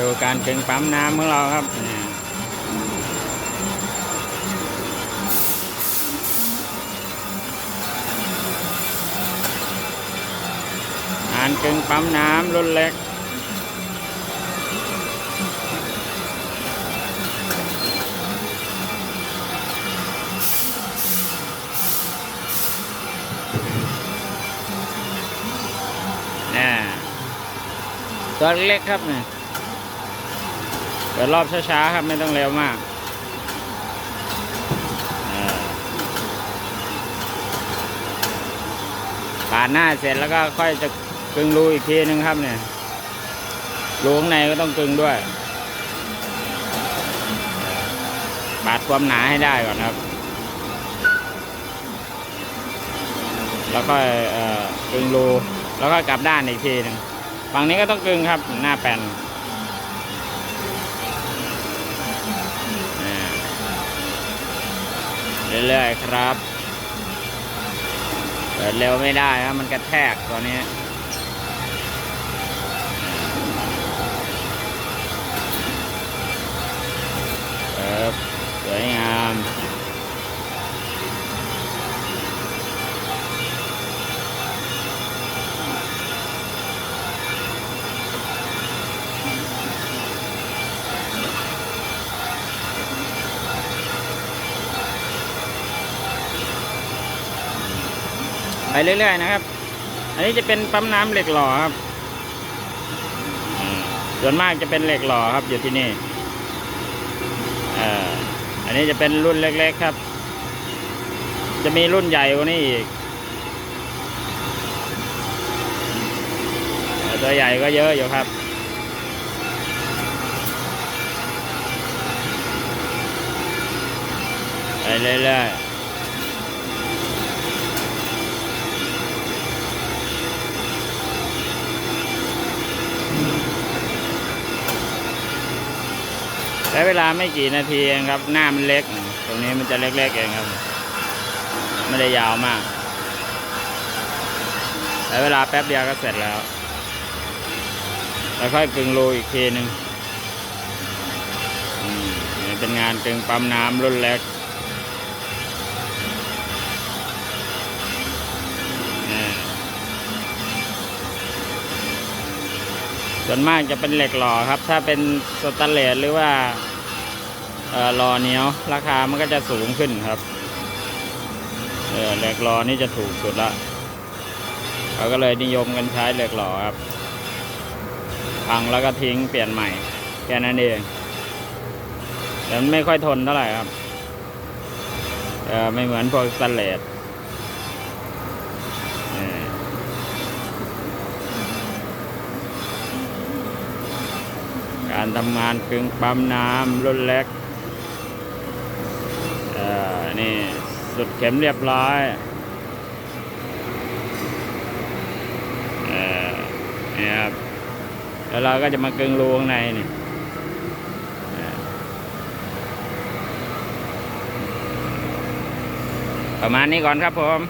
ดูการกึงปั๊มน้ำของเราครับเนี่ยงานกึงปั๊มน้ำรุ่นเล็กน่ตัวเล็กๆครับเนี่ย เปิดรอบช้าๆครับ ไม่ต้องเร็วมากเออปาดหน้าเสร็จแล้วก็ค่อยจะกึงรูอีกทีนึงครับเนี่ยรูข้างในก็ต้องกึงด้วยปาดความหนาให้ได้ก่อนครับ แล้วก็เอ่อกึงรูแล้วก็กลับด้านอีกทีหนึ่งฝั่งนี้ก็ต้องกึงครับหน้าแป้น เรื่อยๆครับ เปิดเร็วไม่ได้ครับมันกระแทกตัวนี้ ไปเรื่อยๆนะครับ อันนี้จะเป็นปั๊มน้ำเหล็กหล่อครับส่วนมากจะเป็นเหล็กหล่อครับ อยู่ที่นี่อันนี้จะเป็นรุ่นเล็ก ๆครับ จะมีรุ่นใหญ่กว่านี้อีกตัวใหญ่ก็เยอะอยู่ครับไปเรื่อยๆ ช้เวลาไม่กี่นาทีเองครับ หน้ามันเล็ก ตรงนี้มันจะเล็กๆเองครับ ไม่ได้ยาวมากใช้เวลาแป๊บเดียวก็เสร็จแล้วแล้วค่อยกึงรูอีกทีหนึ่งเป็นงานกึงปั๊มน้ำรุ่นเล็ก ส่วนมากจะเป็นเหล็กหล่อครับ ถ้าเป็นสแตนเลสหรือว่าหล่อเหนียวราคามันก็จะสูงขึ้นครับเเหล็กหล่อนี่จะถูกสุดละเขาก็เลยนิยมกันใช้เหล็กหล่อครับพังแล้วก็ทิ้งเปลี่ยนใหม่แค่นั้นเองแต่มันไม่ค่อยทนเท่าไหร่ครับไม่เหมือนพวกสแตนเลสเออ การทำงานกึ่งปั๊มน้ำรุ่นเล็กเอ่อนี่สุดเข็มเรียบร้อยเอ่อนี่ครับแล้วเราก็จะมากึงรูข้างในนี่ประมาณนี้ก่อนครับผม